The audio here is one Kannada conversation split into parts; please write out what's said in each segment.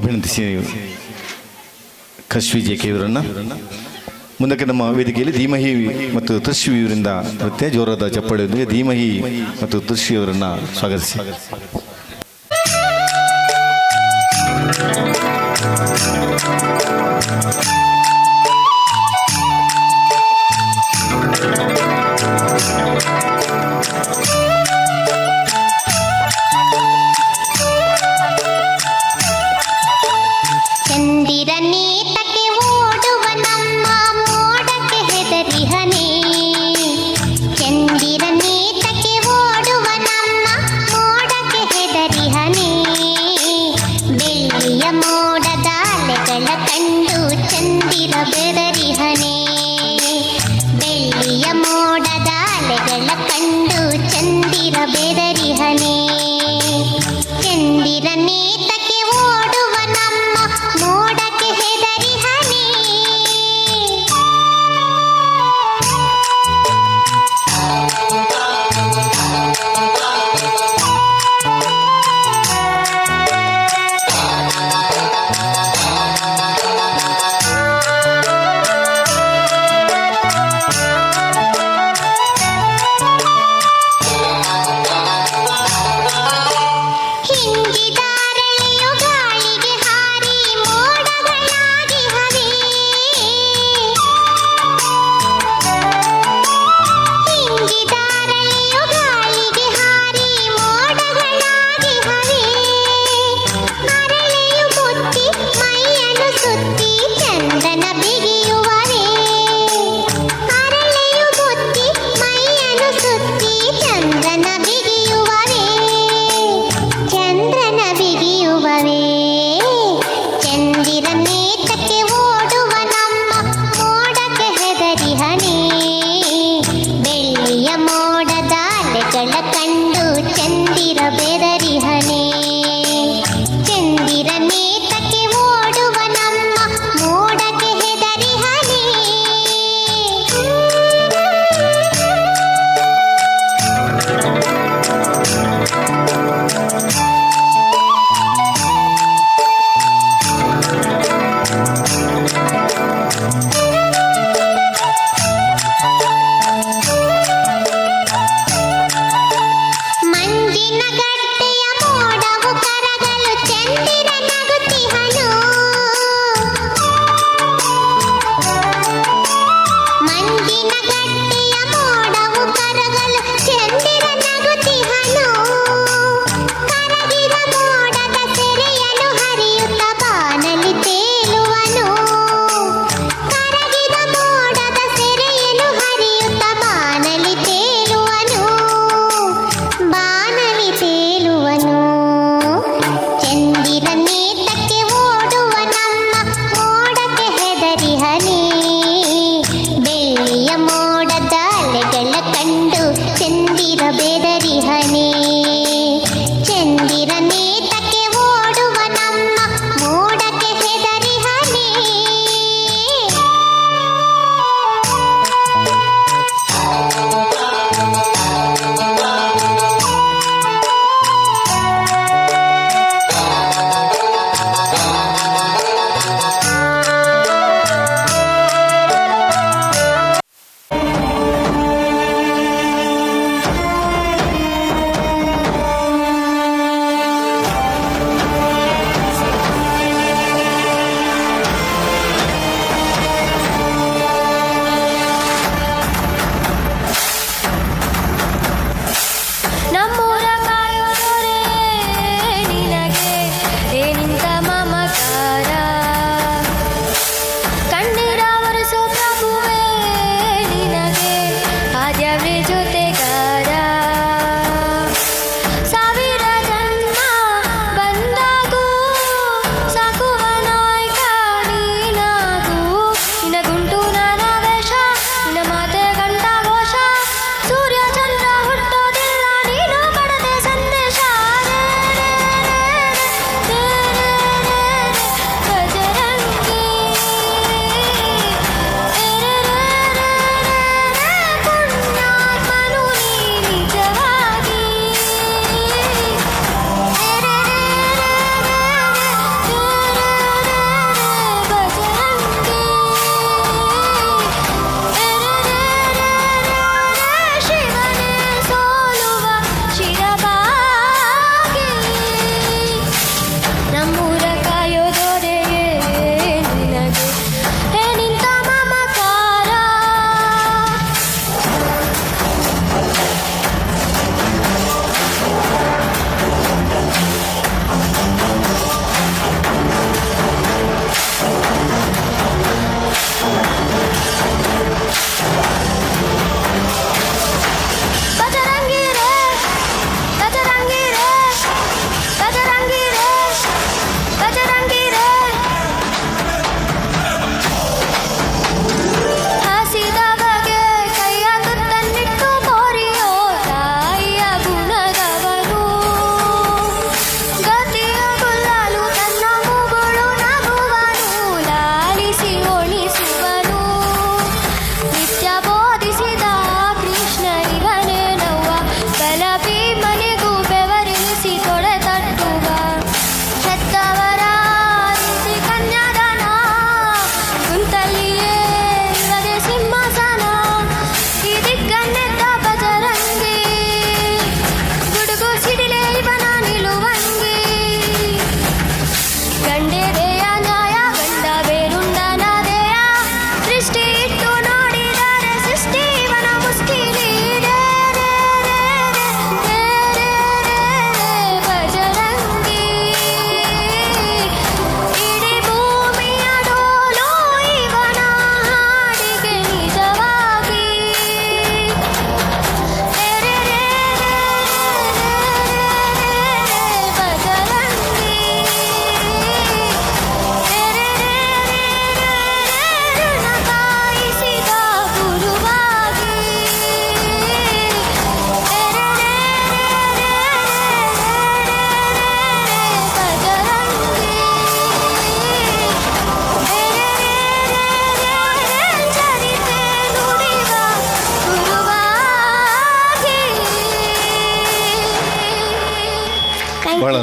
ಅಭಿನಂದಿಸಿ ಕಶ್ವಿ ಜೆ ಕೆ ಇವರನ್ನು. ಮುಂದಕ್ಕೆ ನಮ್ಮ ವೇದಿಕೆಯಲ್ಲಿ ಧೀಮಹಿ ಮತ್ತು ತುಶ್ವಿ ಇವರಿಂದ ನೃತ್ಯ ಜೋರಾದ ಚಪ್ಪಳಿಯೊಂದಿಗೆ ಧೀಮಹಿ ಮತ್ತು ತುಶ್ವಿ ಅವರನ್ನು ಸ್ವಾಗತಿಸಿ. நீத்த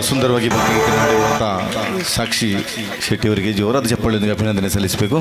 ಸುಂದರವಾಗಿ ಭಕ್ತಿಗೀತೆ ಮಾಡಿರುವಂಥ ಸಾಕ್ಷಿ ಶೆಟ್ಟಿ ಅವರಿಗೆ ಜೋರಾದ ಚಪ್ಪಳಿಯೊಂದಿಗೆ ಅಭಿನಂದನೆ ಸಲ್ಲಿಸಬೇಕು.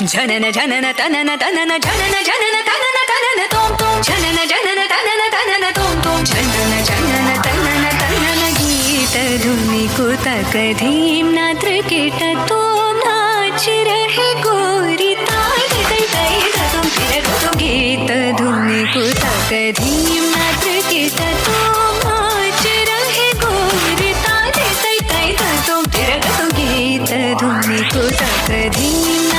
जनन जनन तनन तनन जनन जनन तनन तनन तोम तोम जनन जनन तनन तनन तोम तोम जनन जनन तनन तनन गीत धुनि कुत कधीम नात्र केट तो नाच रहे गोरी ताल गई गई तुम फिर तो गीत धुनि कुत कधीम नात्र केट तो नाच रहे गोरी ताल गई गई तुम फिर तो गीत धुनि कुत कधीम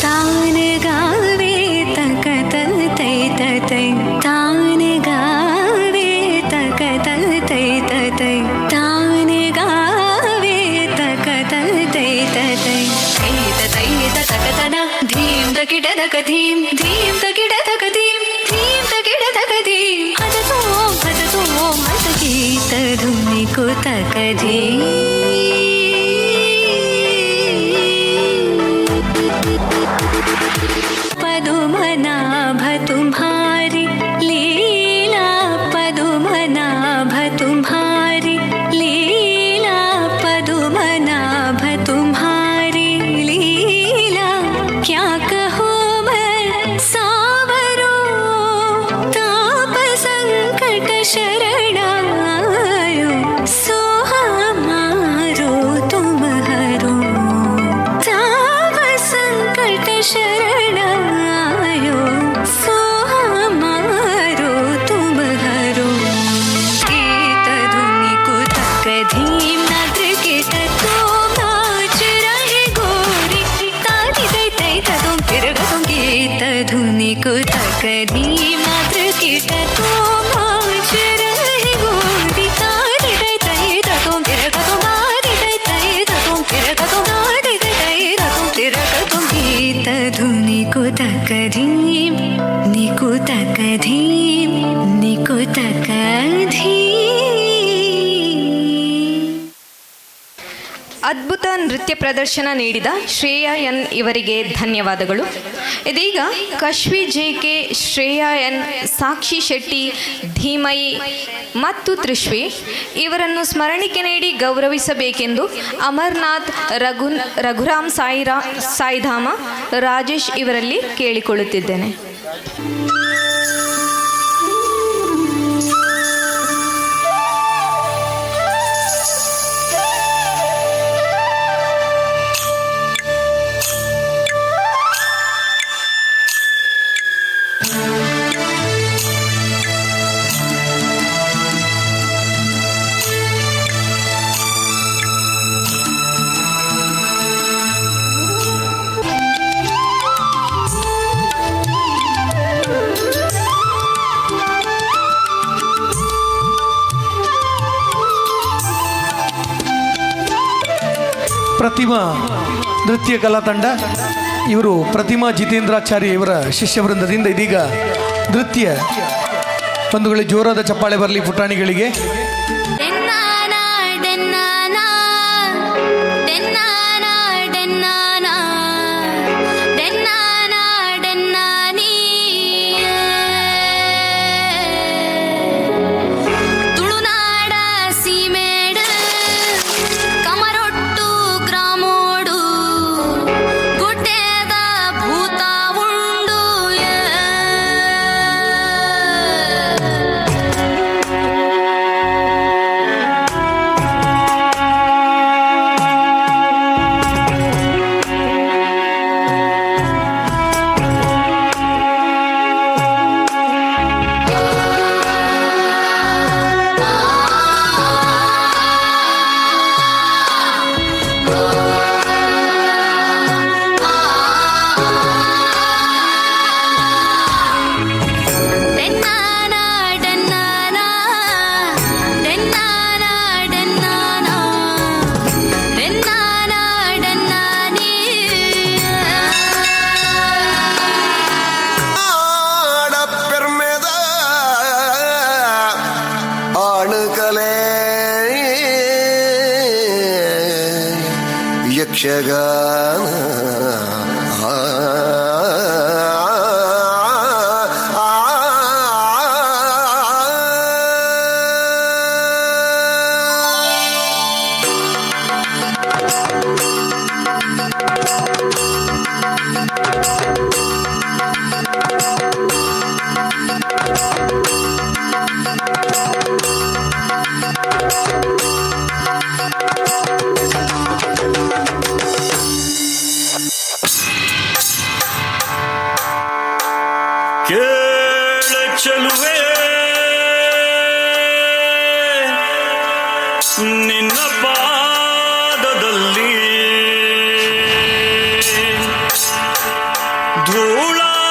താനകാവേ തകതൈ തൈ താൻ Kadim, kadim. ಪ್ರದರ್ಶನ ನೀಡಿದ ಶ್ರೇಯಾ ಎನ್ ಇವರಿಗೆ ಧನ್ಯವಾದಗಳು. ಇದೀಗ Kashvi J K Shreya N Sakshi Shetty Dhimayi ಮತ್ತು ತ್ರಿಶ್ವಿ ಇವರನ್ನು ಸ್ಮರಣಿಕೆ ನೀಡಿ ಗೌರವಿಸಬೇಕೆಂದು ಅಮರ್ನಾಥ್, ರಘು ರಘುರಾಮ್ ಸಾಯಿರಾ, ಸಾಯಿಧಾಮ, ರಾಜೇಶ್ ಇವರಲ್ಲಿ ಕೇಳಿಕೊಳ್ಳುತ್ತಿದ್ದೇನೆ. ಪ್ರತಿಮಾ, ನೃತ್ಯ ಕಲಾ ತಂಡ, ಇವರು ಪ್ರತಿಮಾ ಜಿತೇಂದ್ರಾಚಾರ್ಯ ಇವರ ಶಿಷ್ಯವೃಂದದಿಂದ ಇದೀಗ ನೃತ್ಯ. ಬಂಧುಗಳಿಗೆ ಜೋರಾದ ಚಪ್ಪಾಳೆ ಬರಲಿ ಪುಟಾಣಿಗಳಿಗೆ. యక్షగా Zula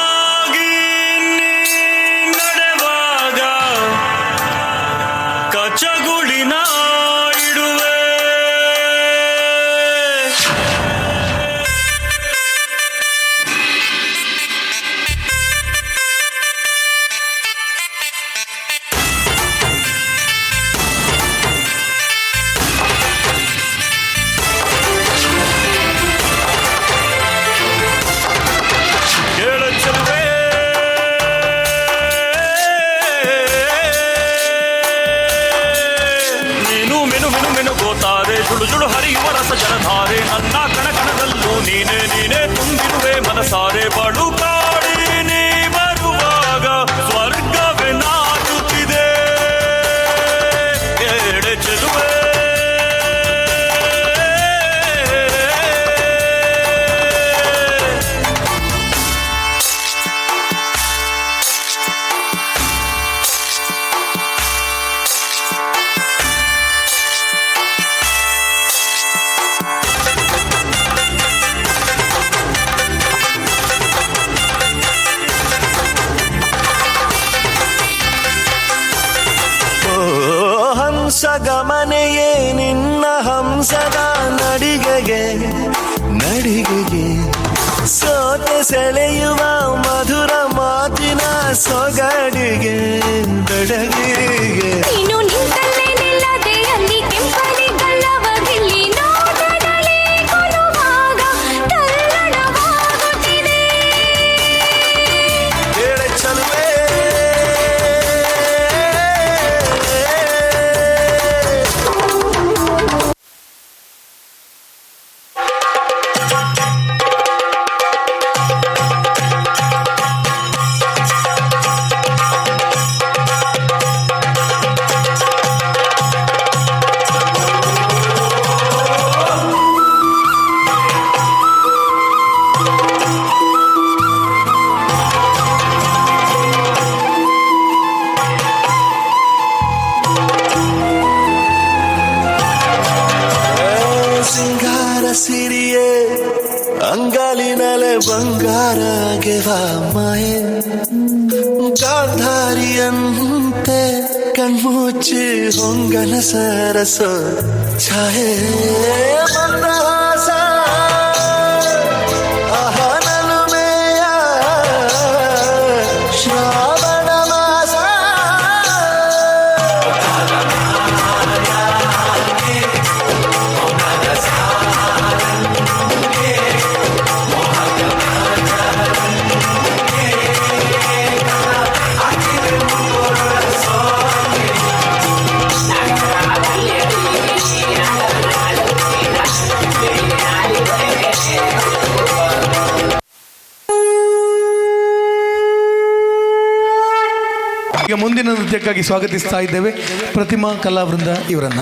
ನೆಲೆ ಬಂಗಾರಗೆವ ಮಾಯೆ ಗಾಂಧಾರಿಯಂತೆ ಕಣ್ಮುಚ್ಚಿ ಹೊಂಗನ ಸರಸ ಛಾಯೆ ಮಂದಹಾರ ಈಗ ಮುಂದಿನ ನೃತ್ಯಕ್ಕಾಗಿ ಸ್ವಾಗತಿಸ್ತಾ ಇದ್ದೇವೆ. ಪ್ರತಿಮಾ ಕಲಾವೃಂದ ಇವರನ್ನ.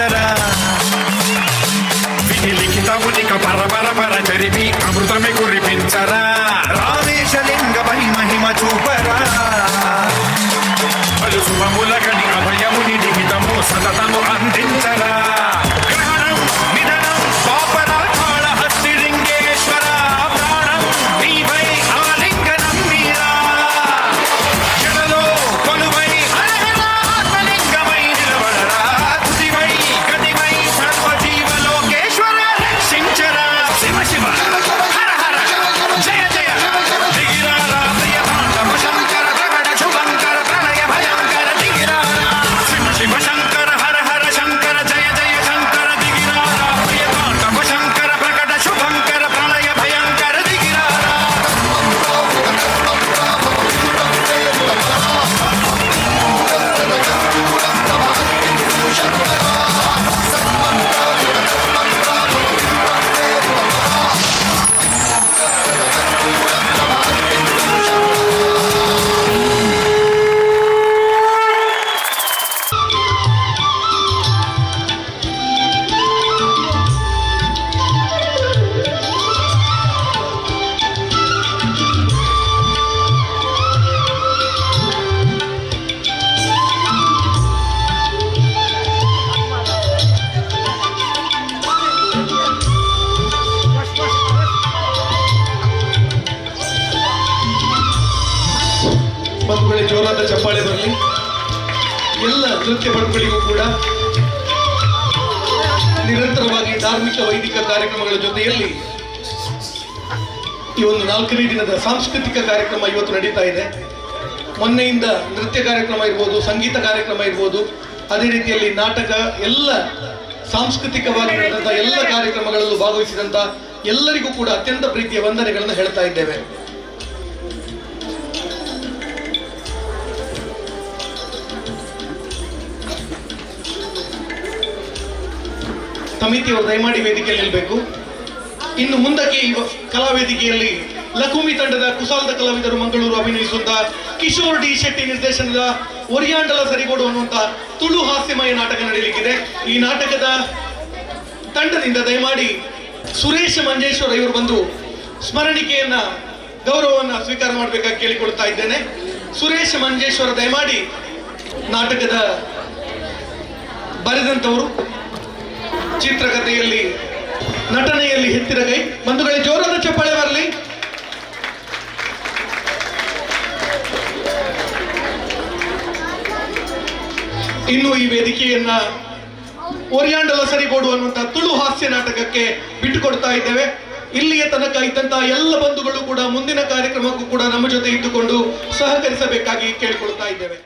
చరా అమృతమే కురిపించరా. రామేశలింగ మహిమ చూపరా. అభయముని సతతము అందించరా. ಜೋರಾದ ಚಪ್ಪಾಳೆ ಬರಲಿ. ಎಲ್ಲ ನೃತ್ಯ ಪಟುಗಳಿಗೂ ಕೂಡ ನಿರಂತರವಾಗಿ ಧಾರ್ಮಿಕ ವೈದಿಕ ಕಾರ್ಯಕ್ರಮಗಳ ಜೊತೆಯಲ್ಲಿ ಈ ಒಂದು ನಾಲ್ಕನೇ ದಿನದ ಸಾಂಸ್ಕೃತಿಕ ಕಾರ್ಯಕ್ರಮ ಇವತ್ತು ನಡೀತಾ ಇದೆ. ಮೊನ್ನೆಯಿಂದ ನೃತ್ಯ ಕಾರ್ಯಕ್ರಮ ಇರ್ಬೋದು, ಸಂಗೀತ ಕಾರ್ಯಕ್ರಮ ಇರ್ಬೋದು, ಅದೇ ರೀತಿಯಲ್ಲಿ ನಾಟಕ, ಎಲ್ಲ ಸಾಂಸ್ಕೃತಿಕವಾಗಿ ನಡೆದಂಥ ಎಲ್ಲ ಕಾರ್ಯಕ್ರಮಗಳಲ್ಲೂ ಭಾಗವಹಿಸಿದಂಥ ಎಲ್ಲರಿಗೂ ಕೂಡ ಅತ್ಯಂತ ಪ್ರೀತಿಯ ವಂದನೆಗಳನ್ನು ಹೇಳ್ತಾ ಇದ್ದೇವೆ. ಸಮಿತಿಯವರು ದಯಮಾಡಿ ವೇದಿಕೆಯಲ್ಲಿ ನಿಲ್ಲಬೇಕು ಇನ್ನು ಮುಂದಕ್ಕೆ ಈ ಕಲಾವೇದಿಕೆಯಲ್ಲಿ ಲಕುಮಿ ತಂಡದ ಕುಸಾಲದ ಕಲಾವಿದರು ಮಂಗಳೂರು ಅಭಿನಯಿಸುವಂತ ಕಿಶೋರ್ ಡಿ ಶೆಟ್ಟಿ ನಿರ್ದೇಶನದ ಒರಿಯಾಂಡಲ ಸರಿಗೋಡು ಅನ್ನುವಂತಹ ತುಳು ಹಾಸ್ಯಮಯ ನಾಟಕ ನಡೆಯಲಿಕ್ಕಿದೆ ಈ ನಾಟಕದ ತಂಡದಿಂದ ದಯಮಾಡಿ ಸುರೇಶ್ ಮಂಜೇಶ್ವರ ಇವರು ಬಂದು ಸ್ಮರಣಿಕೆಯನ್ನ, ಗೌರವವನ್ನ ಸ್ವೀಕಾರ ಮಾಡಬೇಕಾಗಿ ಕೇಳಿಕೊಳ್ತಾ ಇದ್ದೇನೆ. ಸುರೇಶ್ ಮಂಜೇಶ್ವರ ದಯಮಾಡಿ ನಾಟಕದ ಬರೆದಂತವರು ಚಿತ್ರಕಥೆಯಲ್ಲಿ, ನಟನೆಯಲ್ಲಿ ಹೆಚ್ಚಿನ ಕೈ. ಬಂಧುಗಳೇ, ಜೋರಾದ ಚಪ್ಪಾಳೆ ಬರಲಿ. ಇನ್ನು ಈ ವೇದಿಕೆಯನ್ನ ಓರಿಯಾಂಡಲ ಸರಿಗೋಡು ಅನ್ನುವಂತಹ ತುಳು ಹಾಸ್ಯ ನಾಟಕಕ್ಕೆ ಬಿಟ್ಟುಕೊಡ್ತಾ ಇದ್ದೇವೆ. ಇಲ್ಲಿಯ ತನಕ ಇದ್ದಂತಹ ಎಲ್ಲ ಬಂಧುಗಳು ಕೂಡ ಮುಂದಿನ ಕಾರ್ಯಕ್ರಮಕ್ಕೂ ಕೂಡ ನಮ್ಮ ಜೊತೆ ಇದ್ದುಕೊಂಡು ಸಹಕರಿಸಬೇಕಾಗಿ ಕೇಳಿಕೊಳ್ತಾ ಇದ್ದೇವೆ.